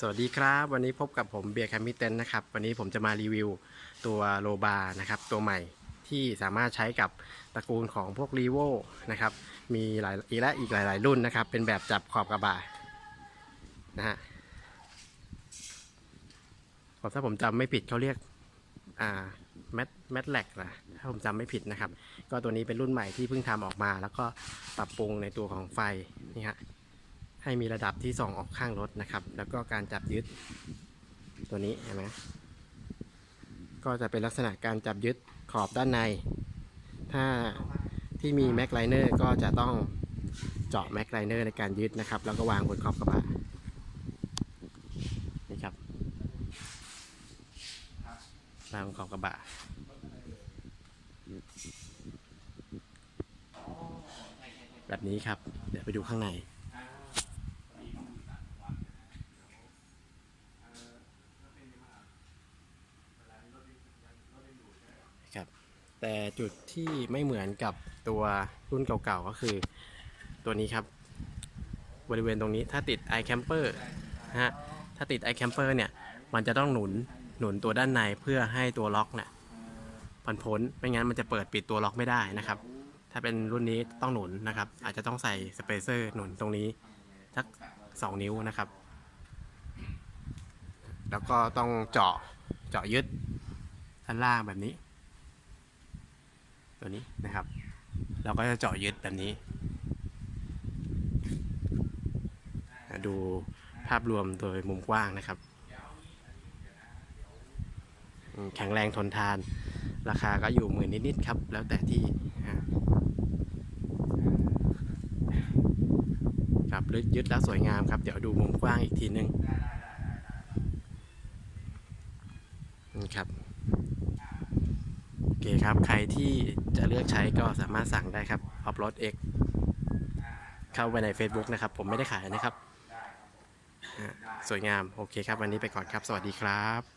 สวัสดีครับ วันนี้พบกับผมเบียร์แคมมิเตนนะครับ วันนี้ผมจะมารีวิวตัวโลบานะครับ ตัวใหม่ที่สามารถใช้กับตระกูลของพวกรีโวนะครับ มีหลายอีกและอีกหลาย ๆ รุ่นนะครับ เป็นแบบจับขอบกระบะนะฮะผมถ้าผมจำไม่ผิดเขาเรียกอ่าแมทแมทแลกนะถ้าผมจำไม่ผิดนะครับ ก็ตัวนี้เป็นรุ่นใหม่ที่เพิ่งทำออกมา แล้วก็ปรับปรุงในตัวของไฟนี่ฮะ ให้มีระดับที่ส่องออกข้างรถนะครับ แล้วก็การจับยึดตัวนี้เห็นไหมก็จะเป็นลักษณะการจับยึดขอบด้านใน ถ้าที่มีแม็กไลเนอร์ก็จะต้องเจาะแม็กไลเนอร์ในการยึดนะครับ แล้วก็วางบนขอบกระบะนี่ครับวางขอบกระบะแบบนี้ครับ เดี๋ยวไปดูข้างใน ครับ แต่จุดที่ไม่เหมือนกับตัวรุ่นเก่าๆก็คือ ตัวนี้ครับ บริเวณตรงนี้ถ้าติด iCamper นะฮะถ้าติด iCamper เนี่ยมันจะต้องหนุนหนุนตัวด้านในเพื่อให้ตัวล็อกเนี่ยพันพ้นไม่งั้นมันจะเปิดปิดตัวล็อกไม่ได้นะครับ ถ้าเป็นรุ่นนี้ต้องหนุนนะครับ อาจจะต้องใส่สเปเซอร์หนุนตรงนี้สักสองนิ้วนะครับ แล้วก็ต้องเจาะเจาะยึดด้านล่างแบบนี้ ตัวนี้นะครับ เราก็จะเจาะยึดแบบนี้ ดูภาพรวมโดยมุมกว้างนะครับ แข็งแรงทนทาน ราคาก็อยู่หมื่นนิดๆครับ แล้วแต่ที่ครับยึดยึดแล้วสวยงามครับ เดี๋ยวดูมุมกว้างอีกทีนึงนี่ครับ เคครับ ใครที่จะเลือกใช้ก็สามารถสั่งได้ครับ Upload X เข้าไปใน Facebook นะครับ ผมไม่ได้ขายนะครับ สวยงาม โอเคครับ วันนี้ไปก่อนครับ สวัสดีครับ